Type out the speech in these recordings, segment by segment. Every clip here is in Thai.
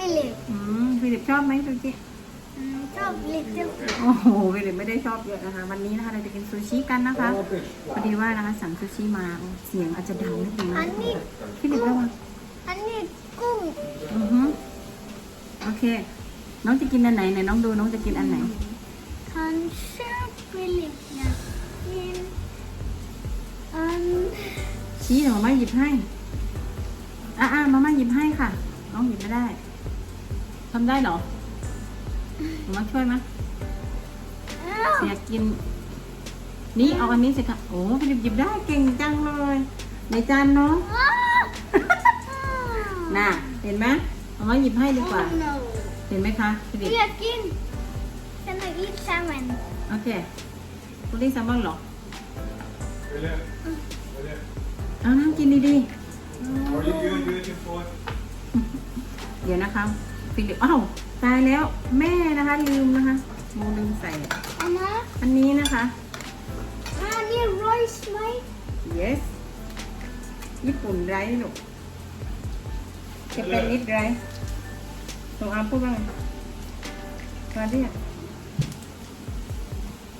ฟิลิปอืมฟิลิปชอบไหมซูชิอืมชอบลิตเติ้ลโอ้โหฟิลิปไม่ได้ชอบเยอะนะคะ วันนี้นะคะเราจะกินซูชิกันนะคะพอดีว่านะคะสั่งซูชิมาโอ้เสียงอาจจะดังนิดนึงอันะนนี้ฟิลิประวังอันนี้กุ้งอือฮึโอเค น้องจะกินอันไหนไหนน้องดูน้องจะกินอันไหน ทันเชอร์ฟิลิปอยากกินอันชี้เดี๋ยวมาม่าหยิบให้อะอะมาม่าหยิบให้ค่ะ น้องหยิบไม่ได้ ทำได้เหรอมาม่าช่วยไหมอ้าวอยากกิน นี่เอาอันนี้สิคะโอ้ฟิลิปหยิบได้เก่งจังเลย ในจานน้องอ้าวน่ะ เห็นไหมมาม่าหยิบให้ดีกว่า Oh no เห็นไหมคะฟิลิปอยากกิน Can I eat salmon โอเคคุณลิงแซมบอนเหรอเอาน้ำกินดี What are you doing waiting for? ๆเดี๋ยวนะคะ ฟิลิปอ้าวตายแล้วแม่นะคะลืมนะคะโมลืมใส่ อันนะอันนี้นะคะ อันนี้ไรซ์ไหม yes ญี่ปุ่นไรลูกจะเป็นนิดไรตรงอาพูดว่าไงมาเรียก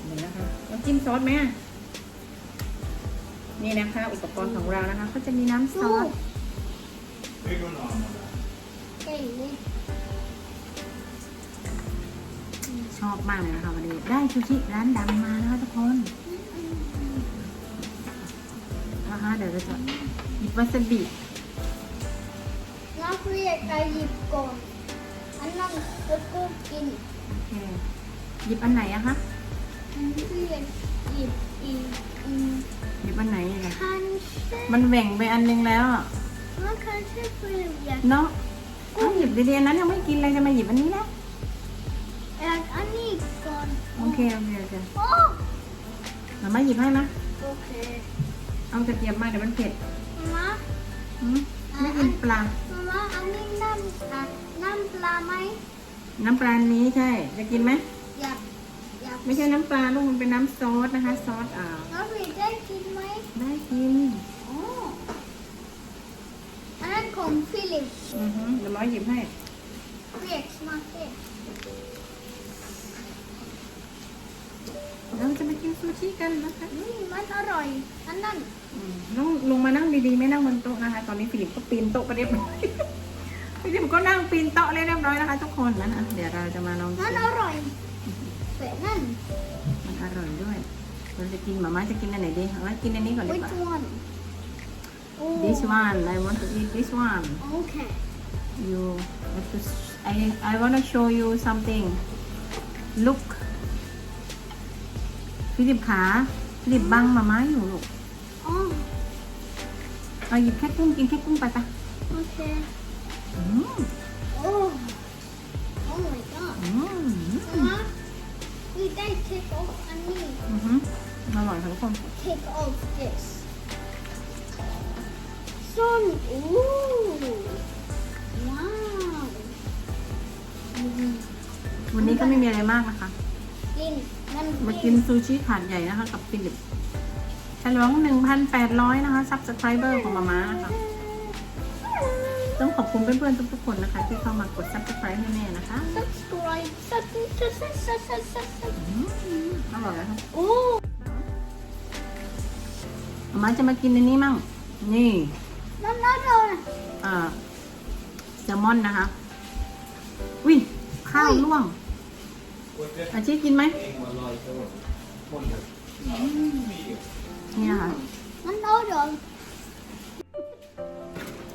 เดี๋ยวนะคะเราจิ้มซอสไหมอะนี่นะคะ อุปกรณ์ของเรานะคะ ก็จะมีน้ำซอส Big or normal? เก่งเลย ชอบมากเลยนะคะวันนี้ได้ซูชิร้านดังมานะคะทุกคนนะคะเดี๋ยวเราจะหยิบวาซาบิน้องเรียกใครหยิบก่อนอันนั้นแล้วก็กินโอเคหยิบอันไหนอะคะอันนี้เรียกหยิบอีกอืมหยิบอันไหนอะคันเช่มันแหว่งไปอันนึงแล้วอะว่าคันเช่คืออยากเนาะเอาหยิบดีๆอันนั้นยังไม่กินเลยจะมาหยิบอันนี้นะอยา กอันนี้ก่อนโอเคโอเคโอเคโอ้มาม่าหยิบให้นะโอเคเอากระเทียมมาเดี๋ยวมันเผ็ดมาหืมไม่กินปลามามาอันนี้น้ำอะน้ำปลาไหมน้ำปลานี้ใช่ จะกินไหมอยากอยากไม่ใช่น้ำปลาลูกมันเป็นน้ำซอสนะคะ ซอสอ่าน้องเรียกได้กินไหมได้กินโอ้อันนั้นของฟิลิปอือฮึเดี๋ยวมาหยิบให้เรียกมาเรียก เราจะมากินซูชิกันนะคะอืมมันอร่อย อันนั้นอืมต้องลงมานั่งดีๆไม่นั่งบนโต๊ะนะคะ ตอนนี้ฟิลิปก็ปีนโต๊ะไปเรียบร้อย ฟิลิปก็นั่งปีนโต๊ะเรียบร้อยนะคะ ทุกคนนะคะเดี๋ยวเราจะมาลองมัชินมอร่อยแต่นั่นมันอร่อยด้วยเราจะกินหมาม่าจะกินอันไหนดีเอาไว้กินอันนี้ก่อนดี which กว่า one โอ้ this one I want to eat this one โอเค you have to I I want to show you something look ฟิลิปขาฟิลิปบังหมาม่าอยู่ลูกอ๋อเอาหยิบแค่กุ้งกินแค่กุ้งไปปะโอเคอืมโอ้ oh my god อืมมา we ได้ take off อันนี้อือหืออร่อยค่ะทุกคน take off this ส้นโอ้ว้าวอืมวันนี้ก็ไม่มีอะไรมากนะคะ กิน มันมากินซูชิถาดใหญ่นะคะ กับฟิลิปฉลอง1,800 นะคะซับสไครเบอร์ของมาม่านะคะต้องขอบคุณเพื่อนๆทุกๆคนนะคะ ที่เข้ามากดซับสไครต์ให้แม่นะคะ subscribe subscribe subscribe subscribe อืมอร่อยนะคะโอ้มาม่าจะมากินในนี้มั่ง นี่นั่นน่าร่อยเอ่อแซลมอนนะคะอุ้ยข้าวล่วง อาชีพกินไหมนี่นะคะนั่นน่าร่อย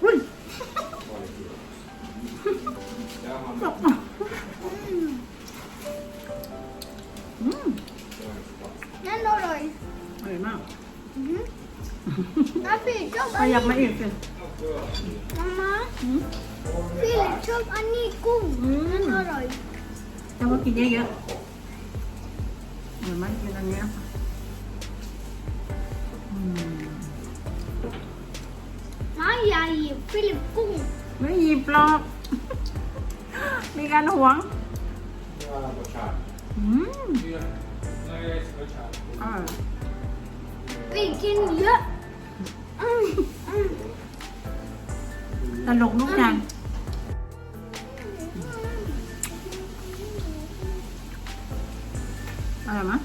อุ้ยตกอะอืมอืมนั่นน่าร่อยอร่อยมากอืมน้าพี่ชอบขอันยันี้บมาอีกสิมาม่าอืมพี่ชอบอันนี้กุ้งอืมนั่นอร่อย แต่ว่ากินเยอะๆเหมือนมันกินอันนี้นะคะอืมน้าอย่าหยิบฟิลิปกุ้งไม่หยิบหรอก มีการหวง Ja, vad tjej. อืม Here. Nice, good job. อร่อยปีกินเยอะอืมอืมตลกลูกจัง อร่อยมั้ย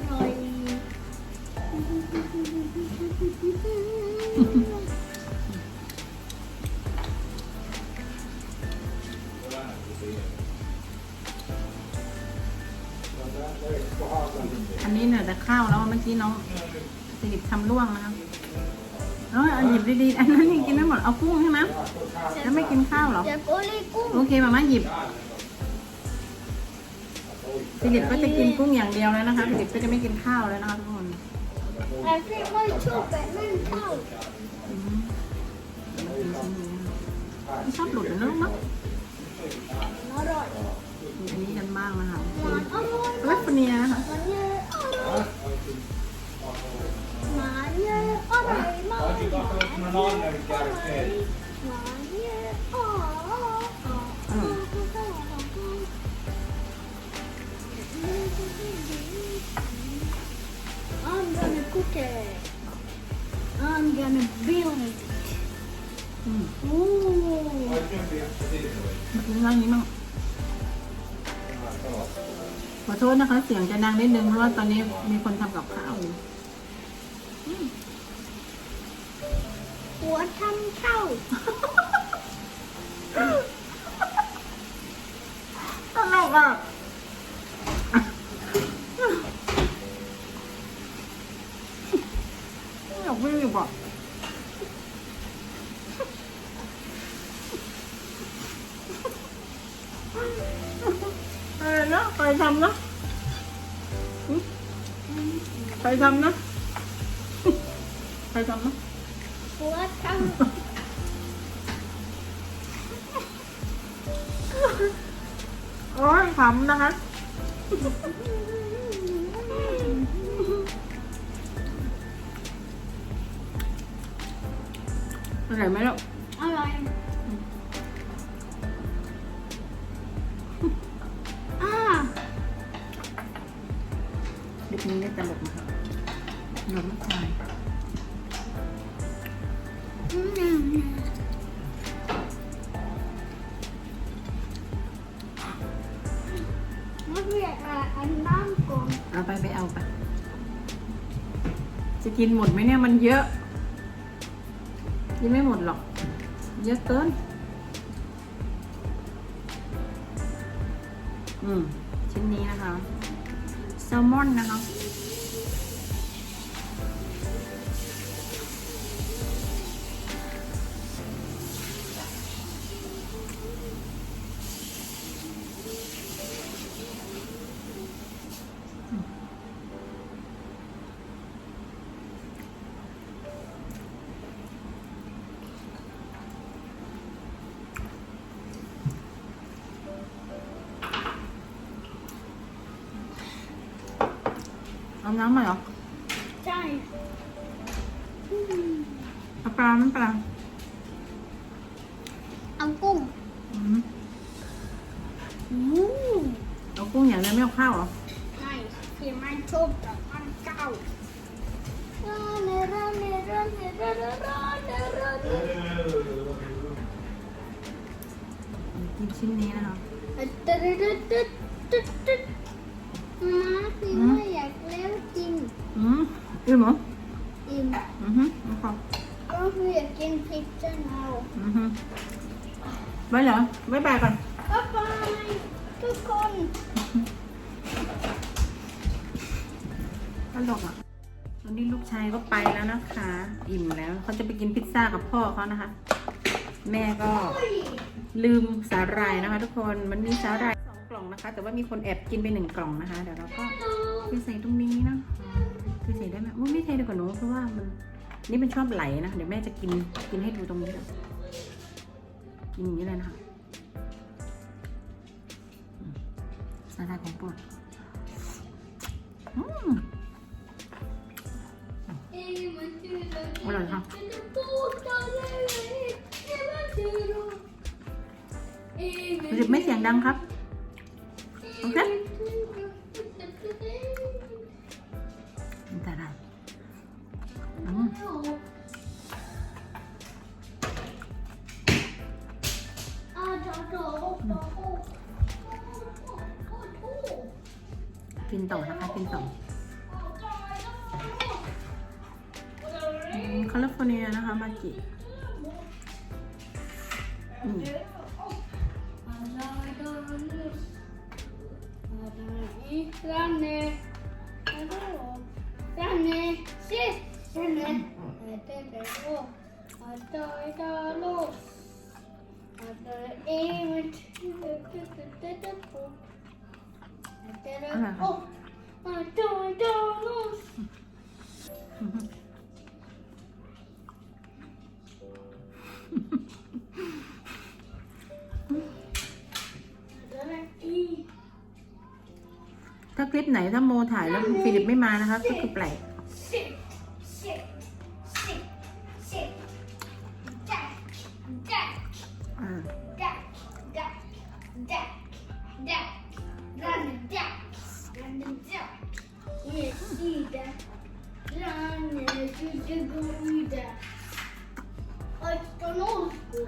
อร่อยอันนี้เนี่ยแต่ข้าวแล้วเมื่อกี้น้องสิริทำร่วงนะครับเออเอาหยิบดีๆ อันนั้นยังกินไม่หมด เอากุ้งใช่ไหมแล้วไม่กินข้าวเหรอเดี๋ยวโกลีกุ้ง โอเคมาม่าหยิบ สิริก็จะกินกุ้งอย่างเดียวแล้วนะคะสิริก็จะไม่กินข้าวแล้วนะคะทุกคนแต่ที่ไม่ชอบแบบนั่นข้าวอืมไม่ชอบหลุดนะลูกเนาะอร่อยอันนี้กันบ้างนะคะหวานอร่อยเวฟเนียนะคะ มันเยอะอร่ยหวานเยออร่อยมาก Why don't you got those from an ordinary carrot cake? Gonna cook it. I'm gonna build it. อืม Ooh. Why don't you have to see it away? มากินร้านนี้มั่งขอโทษนะคะ เสียงจะดังนิดนึงเพราะว่าตอนนี้มีคนทำกับข้าวอยู่ หัวทำเข้า ตลกอะ ทำนะ ใครทำนะหัวทโอ้ยขำนะคะ อร่อยไหมลูกำอร่อยอ่าเด็กนี้ได้ตลกนะคะ หนมชายอืมนักเรียนอะอันน้ำก่อนเอาไปไปเอาไป จะกินหมดไหมเนี่ยมันเยอะ กินไม่หมดหรอก เยอะเกิน อืม ชิ้นนี้นะคะ แซลมอนนะคะ เอาน้ำมาเหรอ ใช่อืมเอาปลาไม่ปลาเอากุ้งอืมอืมเอากุ้งอย่างเดียวไม่เอาข้าวเหรอไม่พี่ไม่ชอบแบบอันเก่าเนเนเรเนเรเนเรเนเรเนเรเนกินชิ้นนี้นะคะ ตึ๊ดตึ๊ดตึ๊ดตึ๊ดตึ๊ดมาพี่ไม่อยากแล้วจริง อืมอิ่มเหรอ อิ่ม อือฮึเอาข้าว ก็คืออยากกินพิซซ่าเอา อือฮึไว้ เหรอไว้บายก่อน บ๊ายบายทุกคนตลกอะตอนนี้ลูกชายก็ไปแล้วนะคะ อิ่มแล้วเขาจะไปกินพิซซ่ากับพ่อเขานะคะ แม่ก็ลืมสาหร่ายนะคะ ทุกคนมันมีสาหร่ายสองกล่องนะคะ แต่ว่ามีคนแอบกินไปหนึ่งกล่องนะคะเดี๋ยวเราก็ไปใส่ตรงนี้นะไปใส่ได้ไหมอุ้ยไม่ใช่ดีกว่าหนูเพราะว่ามันนี่มันชอบไหลนะเดี๋ยวแม่จะกินกินให้ดูตรงนี้เลยกินอย่างนี้เลยนะคะ อืมสาหร่ายของโปรดอืมอร่อยค่ะรู้สึกไม่เสียงดังครับ โอเค กินต่อนะคะกินต่อแคลิฟอร์เนียนะคะมากิอ้ต่ ถ้าคลิปไหนถ้าโมถ่ายแล้วฟิลิปไม่มานะคะก็คือแปลก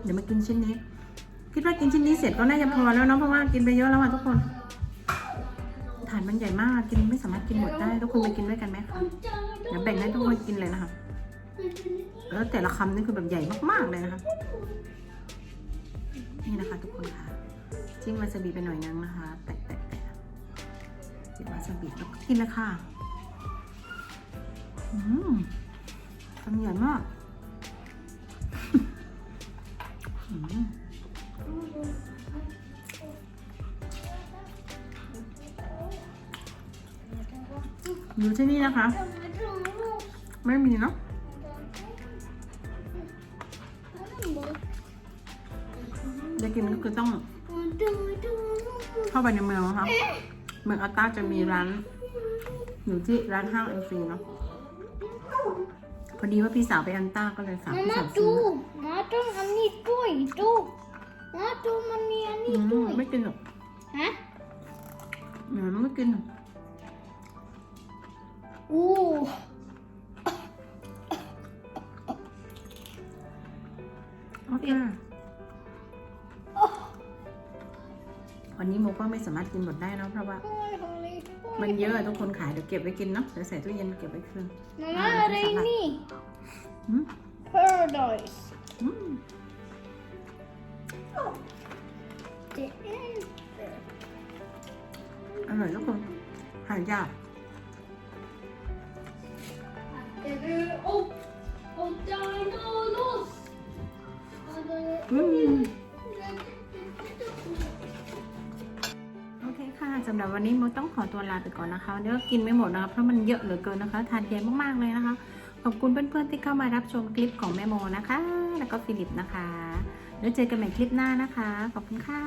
เดี๋ยวมากินชิ้นนี้ คิดว่ากินชิ้นนี้เสร็จก็น่าจะพอแล้วเนาะเพราะว่ากินไปเยอะแล้วอะทุกคนถาดมันใหญ่มากกินไม่สามารถกินหมดได้ทุกคนไปกินด้วยกันไหมคะเดี๋ยวแบ่งให้ทุกคนกินเลยนะคะแล้วแต่ละคำนี่คือแบบใหญ่มากๆเลยนะคะ นี่นะคะทุกคนค่ะจิ้มวาซาบิไปหน่อยนึงนะคะ แตะแตะแตะจิ้มวาซาบิแล้วก็กินเลยค่ะอืม คำใหญ่มากอยู่ที่นี่นะคะ ไม่มีเนาะจะกินก็คือต้องเข้าไปในเมืองนะคะเมืองอัตตาจะมีร้าน อยู่ที่ร้านห้างเอลซีเนาะ อดีว่าพี่สาวไปอันต้าก็เลยฝากพี่ Mamma สาวซื้อ du, Martin han ni toy, du. Martin man ni han อื ni ม toy. ไม่กินหรอก Hä? หนูไม่กินหรอก Oh. โอเควันนี้โมก็ไม่สามารถกินหมดได้เนอะเพราะว่า มันเยอะอะทุกคนขายเดี๋ยวเก็บไว้กินเนาะเดี๋ยวใส่ตู้เย็นเก็บไว้คืน Mamma, här är ni. อืม Paradise. อืม Det är inte. อร่อยทุกคนหายาก Är du upp och dinosaurus? อืม ค่ะสำหรับวันนี้โมต้องขอตัวลาไปก่อนนะคะเดี๋ยวกินไม่หมดนะคะเพราะมันเยอะเหลือเกินนะคะ ทานเยอะมากๆเลยนะคะ ขอบคุณเพื่อนๆที่เข้ามารับชมคลิปของแม่โมนะคะ แล้วก็ฟิลิปนะคะ แล้วเจอกันใหม่คลิปหน้านะคะ ขอบคุณค่ะ